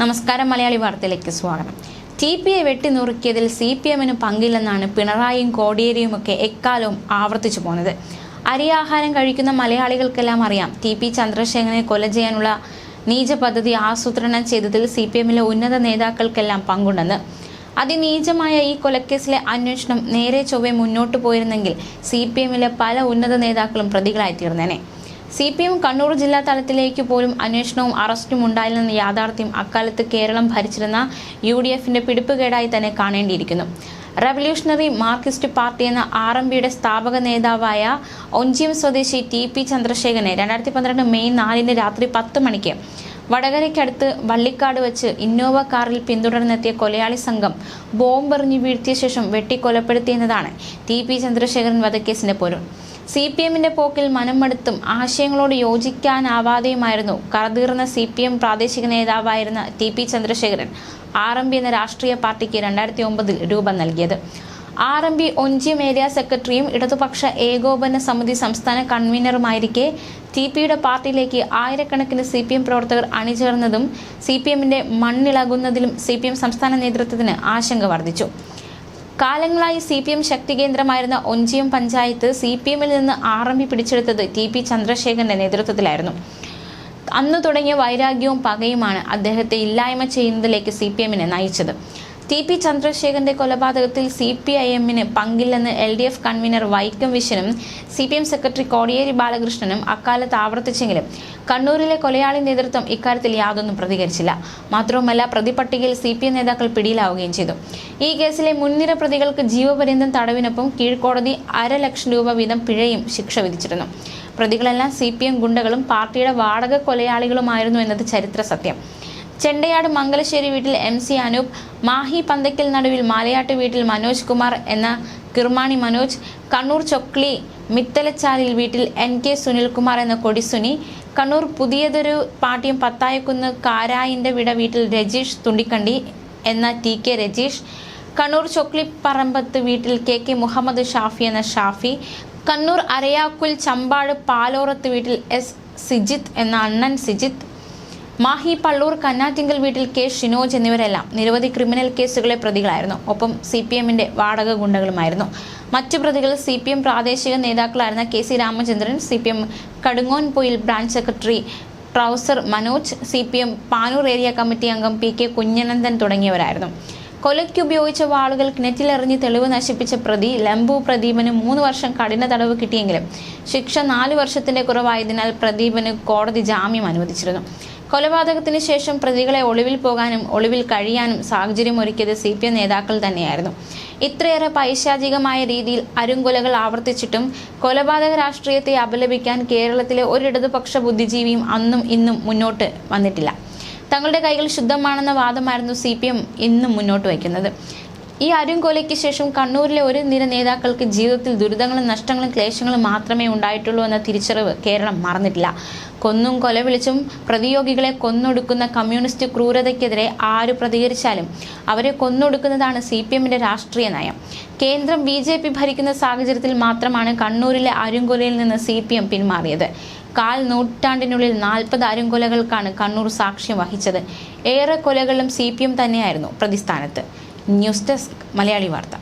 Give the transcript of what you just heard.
നമസ്കാരം മലയാളി വാർത്തയിലേക്ക് സ്വാഗതം. ടി പി എ വെട്ടിനുറുക്കിയതിൽ സി പി എമ്മിന് പങ്കില്ലെന്നാണ് പിണറായിയും കോടിയേരിയും ഒക്കെ എക്കാലവും ആവർത്തിച്ചു പോന്നത്. അരിയാഹാരം കഴിക്കുന്ന മലയാളികൾക്കെല്ലാം അറിയാം ടി പി ചന്ദ്രശേഖരനെ കൊല ചെയ്യാനുള്ള നീച പദ്ധതി ആസൂത്രണം ചെയ്തതിൽ സി പി എമ്മിലെ ഉന്നത നേതാക്കൾക്കെല്ലാം പങ്കുണ്ടെന്ന്. അതിനീചമായ ഈ കൊലക്കേസിലെ അന്വേഷണം നേരെ ചൊവ്വെ മുന്നോട്ട് പോയിരുന്നെങ്കിൽ സി പി എമ്മിലെ പല ഉന്നത നേതാക്കളും പ്രതികളായി തീർന്നേനെ സി പി എം കണ്ണൂർ ജില്ലാ തലത്തിലേക്ക് പോലും അന്വേഷണവും അറസ്റ്റും ഉണ്ടായില്ലെന്ന യാഥാർത്ഥ്യം അക്കാലത്ത് കേരളം ഭരിച്ചിരുന്ന യു ഡി എഫിന്റെ പിടിപ്പുകേടായി തന്നെ കാണേണ്ടിയിരിക്കുന്നു. റവല്യൂഷണറി മാർക്സിസ്റ്റ് പാർട്ടി എന്ന ആർ എം പിയുടെ സ്ഥാപക നേതാവായ ഒഞ്ചിയം സ്വദേശി ടി പി ചന്ദ്രശേഖരനെ രണ്ടായിരത്തി പന്ത്രണ്ട് മെയ് നാലിന് രാത്രി പത്ത് മണിക്ക് വടകരയ്ക്കടുത്ത് വള്ളിക്കാട് വെച്ച് ഇന്നോവ കാറിൽ പിന്തുടർന്നെത്തിയ കൊലയാളി സംഘം ബോംബെറിഞ്ഞ് വീഴ്ത്തിയ ശേഷം വെട്ടിക്കൊലപ്പെടുത്തിയെന്നതാണ് ടി പി ചന്ദ്രശേഖരൻ വധക്കേസിന്റെ പൊരുൾ. സി പി എമ്മിന്റെ പോക്കിൽ മനംമടുത്തും ആശയങ്ങളോട് യോജിക്കാനാവാതെയുമായിരുന്നു. കറതീർന്ന സി പി എം പ്രാദേശിക നേതാവായിരുന്ന T P Chandrasekharan R M P എന്ന രാഷ്ട്രീയ പാർട്ടിക്ക് രണ്ടായിരത്തി ഒമ്പതിൽ രൂപം നൽകിയത്. R M P Onchiyam area സെക്രട്ടറിയും ഇടതുപക്ഷ ഏകോപന സമിതി സംസ്ഥാന കൺവീനറുമായിരിക്കെ ടി പിയുടെ പാർട്ടിയിലേക്ക് ആയിരക്കണക്കിന് സി പി എം പ്രവർത്തകർ അണിചേർന്നതും സി പി എമ്മിന്റെ മണ്ണിളകുന്നതിലും സി പി എം സംസ്ഥാന നേതൃത്വത്തിന് ആശങ്ക വർദ്ധിച്ചു. കാലങ്ങളായി സി പി എം ശക്തി കേന്ദ്രമായിരുന്ന ഒഞ്ചിയം പഞ്ചായത്ത് സി പി എമ്മിൽ നിന്ന് ആർ എം പി പിടിച്ചെടുത്തത് ടി പി ചന്ദ്രശേഖരന്റെ നേതൃത്വത്തിലായിരുന്നു. അന്ന് തുടങ്ങിയ വൈരാഗ്യവും പകയുമാണ് അദ്ദേഹത്തെ ഇല്ലായ്മ ചെയ്യുന്നതിലേക്ക് സി പി എമ്മിനെ നയിച്ചത്. ടി പി ചന്ദ്രശേഖരന്റെ കൊലപാതകത്തിൽ സി പി ഐ എമ്മിന് പങ്കില്ലെന്ന് L D F convener Vaikom വിശ്വനും C P M secretary Kodiyeri ബാലകൃഷ്ണനും അക്കാലത്ത് ആവർത്തിച്ചെങ്കിലും കണ്ണൂരിലെ കൊലയാളി നേതൃത്വം ഇക്കാര്യത്തിൽ യാതൊന്നും പ്രതികരിച്ചില്ല. മാത്രവുമല്ല പ്രതിപട്ടികയിൽ സി പി എം നേതാക്കൾ പിടിയിലാവുകയും ചെയ്തു. ഈ കേസിലെ മുൻനിര പ്രതികൾക്ക് ജീവപര്യന്തം തടവിനൊപ്പം കീഴ്ക്കോടതി അര ലക്ഷം രൂപ വീതം പിഴയും ശിക്ഷ വിധിച്ചിരുന്നു. പ്രതികളെല്ലാം സി പി എം ഗുണ്ടകളും പാർട്ടിയുടെ വാടക കൊലയാളികളുമായിരുന്നു എന്നത് ചരിത്ര സത്യം. ചെണ്ടയാട് മംഗലശ്ശേരി വീട്ടിൽ എം സി അനൂപ് മാഹി പന്തയ്ക്കൽ നടുവിൽ മാലയാട്ട് വീട്ടിൽ മനോജ് കുമാർ എന്ന കിർമാണി മനോജ് കണ്ണൂർ ചൊക്ലി മിത്തലച്ചാലിൽ വീട്ടിൽ എൻ കെ സുനിൽകുമാർ എന്ന കൊടിസുനി കണ്ണൂർ പുതിയതൊരു പാട്ടിയും പത്തായക്കുന്ന് കാരായിന്റെ വിട വീട്ടിൽ രജീഷ് തുണ്ടിക്കണ്ടി എന്ന ടി കെ രജീഷ് കണ്ണൂർ ചൊക്ലിപ്പറമ്പത്ത് വീട്ടിൽ കെ കെ മുഹമ്മദ് ഷാഫി എന്ന ഷാഫി കണ്ണൂർ അരയാക്കുൽ ചമ്പാട് പാലോറത്ത് വീട്ടിൽ എസ് സിജിത്ത് എന്ന അണ്ണൻ സിജിത്ത് മാഹി പള്ളൂർ കന്നാറ്റിങ്കൽ വീട്ടിൽ കെ ഷിനോജ് എന്നിവരെല്ലാം നിരവധി ക്രിമിനൽ കേസുകളെ പ്രതികളായിരുന്നു. ഒപ്പം സി പി എമ്മിന്റെ വാടക ഗുണ്ടകളുമായിരുന്നു. മറ്റു പ്രതികൾ സി പി എം പ്രാദേശിക നേതാക്കളായിരുന്ന K C Ramachandran C P M Kadungonpoyil branch secretary trouser Manoj C P M Panoor area committee അംഗം പി കെ കുഞ്ഞനന്ദൻ തുടങ്ങിയവരായിരുന്നു. കൊലയ്ക്ക് ഉപയോഗിച്ച വാളുകൾ കിണറ്റിലെറിഞ്ഞ് തെളിവ് നശിപ്പിച്ച പ്രതി ലംബു പ്രദീപന് മൂന്ന് വർഷം കഠിന തടവ് കിട്ടിയെങ്കിലും ശിക്ഷ നാല് വർഷത്തിന്റെ കുറവായതിനാൽ പ്രദീപന് കോടതി ജാമ്യം അനുവദിച്ചിരുന്നു. കൊലപാതകത്തിന് ശേഷം പ്രതികളെ ഒളിവിൽ പോകാനും ഒളിവിൽ കഴിയാനും സാഹചര്യം ഒരുക്കിയത് സി പി എം നേതാക്കൾ തന്നെയായിരുന്നു. ഇത്രയേറെ പൈശാചികമായ രീതിയിൽ അരുങ്കൊലകൾ ആവർത്തിച്ചിട്ടും കൊലപാതക രാഷ്ട്രീയത്തെ അപലപിക്കാൻ കേരളത്തിലെ ഒരു ഇടതുപക്ഷ ബുദ്ധിജീവിയും അന്നും ഇന്നും മുന്നോട്ട് വന്നിട്ടില്ല. തങ്ങളുടെ കൈകൾ ശുദ്ധമാണെന്ന വാദമായിരുന്നു സി പി എം ഇന്നും മുന്നോട്ട് വയ്ക്കുന്നത്. ഈ അരുംകൊലയ്ക്ക് ശേഷം കണ്ണൂരിലെ ഒരു നിര നേതാക്കൾക്ക് ജീവിതത്തിൽ ദുരിതങ്ങളും നഷ്ടങ്ങളും ക്ലേശങ്ങളും മാത്രമേ ഉണ്ടായിട്ടുള്ളൂ എന്ന തിരിച്ചറിവ് കേരളം മറന്നിട്ടില്ല. കൊന്നും കൊല വിളിച്ചും പ്രതിയോഗികളെ കൊന്നൊടുക്കുന്ന കമ്മ്യൂണിസ്റ്റ് ക്രൂരതയ്ക്കെതിരെ ആര് പ്രതികരിച്ചാലും അവരെ കൊന്നൊടുക്കുന്നതാണ് സി പി എമ്മിന്റെ രാഷ്ട്രീയ നയം. കേന്ദ്രം ബി ജെ പി ഭരിക്കുന്ന സാഹചര്യത്തിൽ മാത്രമാണ് കണ്ണൂരിലെ അരുംകൊലയിൽ നിന്ന് സി പി എം പിന്മാറിയത്. കാൽ നൂറ്റാണ്ടിനുള്ളിൽ നാൽപ്പത് അരുംകൊലകൾക്കാണ് കണ്ണൂർ സാക്ഷ്യം വഹിച്ചത്. ഏറെ കൊലകളും സി പി എം തന്നെയായിരുന്നു പ്രതിസ്ഥാനത്ത്. ന്യൂസ് ഡെസ്ക് മലയാളി വാർത്ത